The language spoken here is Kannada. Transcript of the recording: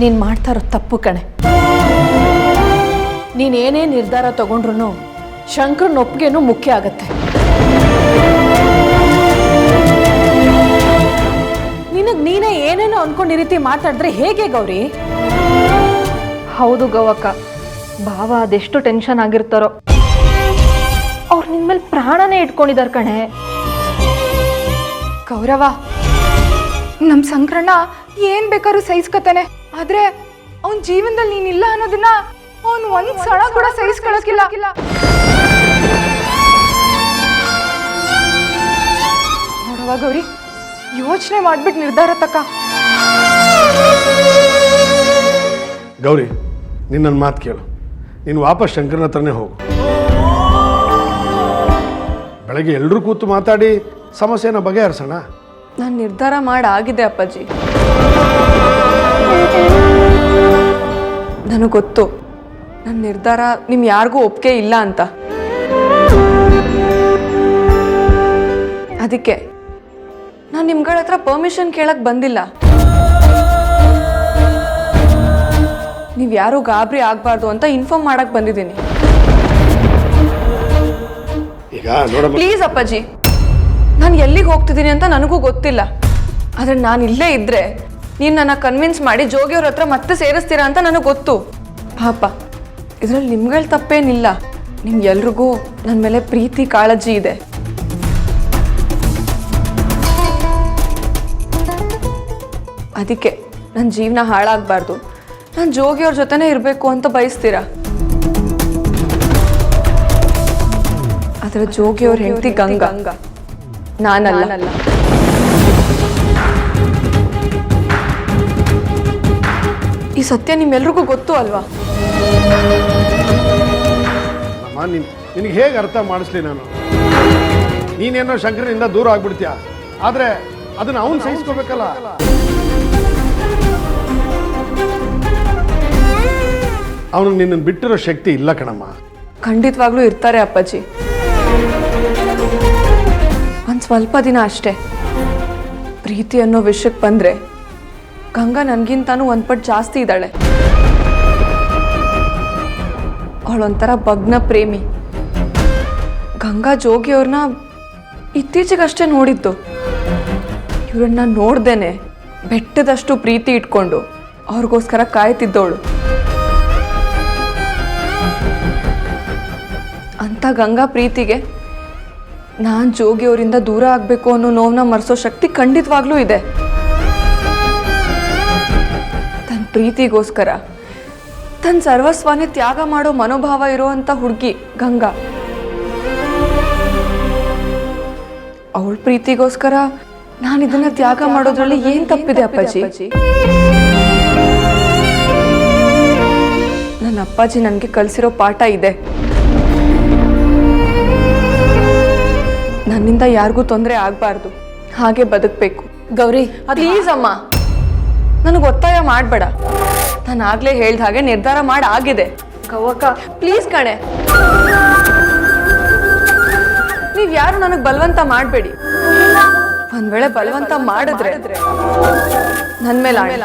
ನೀನು ಮಾಡ್ತಾ ಇರೋ ತಪ್ಪು ಕಣೆ. ನೀನೇನೇ ನಿರ್ಧಾರ ತಗೊಂಡ್ರು ಶಂಕರನ ಒಪ್ಪಿಗೆನೂ ಮುಖ್ಯ ಆಗತ್ತೆ. ನಿನಗೆ ನೀನೇ ಏನೇನೋ ಅನ್ಕೊಂಡು ರೀತಿ ಮಾತಾಡಿದ್ರೆ ಹೇಗೆ ಗೌರಿ? ಹೌದು ಗೌವಕ್ಕ. ಭಾವ ಅದೆಷ್ಟು ಟೆನ್ಷನ್ ಆಗಿರ್ತಾರೋ. ಅವ್ರು ನಿನ್ ಮೇಲೆ ಪ್ರಾಣನೇ ಇಟ್ಕೊಂಡಿದ್ದಾರೆ ಕಣೆ. ಗೌರವ ನಮ್ಮ ಸಂಕ್ರಣ ಏನ್ ಬೇಕಾದ್ರೂ ಸಹಿಸ್ಕೊತಾನೆ. ಆದ್ರೆ ಅವನ್ ಜೀವನದಲ್ಲಿ ನೀನಿಲ್ಲ ಅನ್ನೋದನ್ನ ಅವನ್ ಒಂದ್ ಸಳ ಕೂಡ ಸಹಿಸ್ಕೊಳಕಿಲ್ಲ. ನೋಡವ ಗೌರಿ ಯೋಚನೆ ಮಾಡ್ಬಿಟ್ಟು ನಿರ್ಧಾರ ತಕ್ಕ ಗೌರಿ ನಿನ್ನ ಮಾತು ಕೇಳು. ನೀನು ವಾಪಸ್ ಶಂಕರನ ಹತ್ರನೇ ಹೋಗು. ಬೆಳಗ್ಗೆ ಎಲ್ಲರೂ ಕೂತು ಮಾತಾಡಿ ಸಮಸ್ಯೆನ ಬಗೆಹರಿಸೋಣ. ನಾನು ನಿರ್ಧಾರ ಮಾಡಾಗಿದೆ ಅಪ್ಪಾಜಿ. ನನಗೆ ಗೊತ್ತು. ನನ್ನ ನಿರ್ಧಾರ ನಿಮ್ ಯಾರಿಗೂ ಒಪ್ಪಿಗೆ ಇಲ್ಲ ಅಂತ. ಅದಕ್ಕೆ ನಾನು ನಿಮ್ಗಳ ಹತ್ರ ಪರ್ಮಿಷನ್ ಕೇಳಕ್ ಬಂದಿಲ್ಲ. ನೀವು ಯಾರು ಗಾಬರಿ ಆಗಬಾರ್ದು ಅಂತ ಇನ್ಫಾರ್ಮ್ ಮಾಡಕ್ ಬಂದಿದ್ದೀನಿ. ಈಗ ನೋಡಮ್ಮ. ಪ್ಲೀಸ್ ಅಪ್ಪಾಜಿ. ನಾನು ಎಲ್ಲಿಗೆ ಹೋಗ್ತಿದ್ದೀನಿ ಅಂತ ನನಗೂ ಗೊತ್ತಿಲ್ಲ. ಆದರೆ ನಾನು ಇಲ್ಲೇ ಇದ್ದರೆ ನೀನು ನನ್ನ ಕನ್ವಿನ್ಸ್ ಮಾಡಿ ಜೋಗಿಯವ್ರ ಹತ್ರ ಮತ್ತೆ ಸೇರಿಸ್ತೀರಾ ಅಂತ ನನಗೆ ಗೊತ್ತು. ಪಾಪ, ಇದರಲ್ಲಿ ನಿಮ್ಗಳ ತಪ್ಪೇನಿಲ್ಲ. ನಿಮ್ಗೆಲ್ರಿಗೂ ನನ್ನ ಮೇಲೆ ಪ್ರೀತಿ, ಕಾಳಜಿ ಇದೆ. ಅದಕ್ಕೆ ನನ್ನ ಜೀವನ ಹಾಳಾಗಬಾರ್ದು. ನಾನು ಜೋಗಿಯವ್ರ ಜೊತೆನೇ ಇರಬೇಕು ಅಂತ ಬಯಸ್ತೀರಾ? ಅದರ ಜೋಗಿಯವ್ರ ಹೆಂಡತಿ ಗಂಗಾ. ನಾನಲ್ಲ. ಈ ಸತ್ಯ ನಿಮ್ಮೆಲ್ರಿಗೂ ಗೊತ್ತು ಅಲ್ವಾ? ಅಮ್ಮ ನಿನ್ ನಿನಗೆ ಹೇಗೆ ಅರ್ಥ ಮಾಡಿಸ್ಲಿ ನಾನು? ನೀನೇನೋ ಶಂಕರನಿಂದ ದೂರ ಆಗ್ಬಿಡ್ತೀಯ? ಆದರೆ ಅದನ್ನ ಅವನು ಸಹಿಸ್ಕೋಬೇಕಲ್ಲ? ಅವನು ನಿನ್ನನ್ನು ಬಿಟ್ಟಿರೋ ಶಕ್ತಿ ಇಲ್ಲ ಕಣಮ್ಮ. ಖಂಡಿತವಾಗ್ಲೂ ಇರ್ತಾರೆ ಅಪ್ಪಾಜಿ. ಒಂದು ಸ್ವಲ್ಪ ದಿನ ಅಷ್ಟೇ. ಪ್ರೀತಿ ಅನ್ನೋ ವಿಷಯಕ್ಕೆ ಬಂದರೆ ಗಂಗಾ ನನಗಿಂತಾನು ಒಂದು ಪಟ್ಟು ಜಾಸ್ತಿ ಇದ್ದಾಳೆ. ಅವಳೊಂಥರ ಭಗ್ನ ಪ್ರೇಮಿ. ಗಂಗಾ ಜೋಗಿಯವ್ರನ್ನ ಇತ್ತೀಚೆಗಷ್ಟೇ ನೋಡಿದ್ದು. ಇವರನ್ನ ನೋಡ್ದೇನೆ ಬೆಟ್ಟದಷ್ಟು ಪ್ರೀತಿ ಇಟ್ಕೊಂಡು ಅವ್ರಿಗೋಸ್ಕರ ಕಾಯ್ತಿದ್ದವಳು ಅಂತ ಗಂಗಾ ಪ್ರೀತಿಗೆ ನಾನು ಜೋಗಿಯವರಿಂದ ದೂರ ಆಗಬೇಕು ಅನ್ನೋ ನೋವನ್ನ ಮರೆಸೋ ಶಕ್ತಿ ಖಂಡಿತವಾಗ್ಲೂ ಇದೆ. ಪ್ರೀತಿಗೋಸ್ಕರ. ತನ್ನ ಸರ್ವಸ್ವನೇ ತ್ಯಾಗ ಮಾಡೋ ಮನೋಭಾವ ಇರುವಂಥ ಹುಡುಗಿ ಗಂಗಾ. ಅವಳ ಪ್ರೀತಿಗೋಸ್ಕರ ನಾನು ಇದನ್ನ ತ್ಯಾಗ ಮಾಡೋದ್ರಲ್ಲಿ ಏನ್ ತಪ್ಪಿದೆ ಅಪ್ಪಾಜಿ? ನನ್ನ ಅಪ್ಪಾಜಿ ನನಗೆ ಕಲಿಸಿರೋ ಪಾಠ ಇದೆ. ನನ್ನಿಂದ ಯಾರಿಗೂ ತೊಂದರೆ ಆಗ್ಬಾರ್ದು. ಹಾಗೆ ಬದುಕಬೇಕು. ಗೌರಿ ಪ್ಲೀಸ್ ಅಮ್ಮ. ನನಗೆ ಒತ್ತಾಯ ಮಾಡಬೇಡ. ನಾನು ಆಗಲೇ ಹೇಳ್ದ ಹಾಗೆ ನಿರ್ಧಾರ ಮಾಡಿ ಆಗಿದೆ. ಕವಕ ಪ್ಲೀಸ್ ಕಣೆ. ನೀವು ಯಾರು ನನಗೆ ಬಲವಂತ ಮಾಡಬೇಡಿ. ಒಂದ್ ವೇಳೆ ಬಲವಂತ ಮಾಡಿದ್ರೆ ನನ್ನ ಮೇಲೆ ಆಣೆ.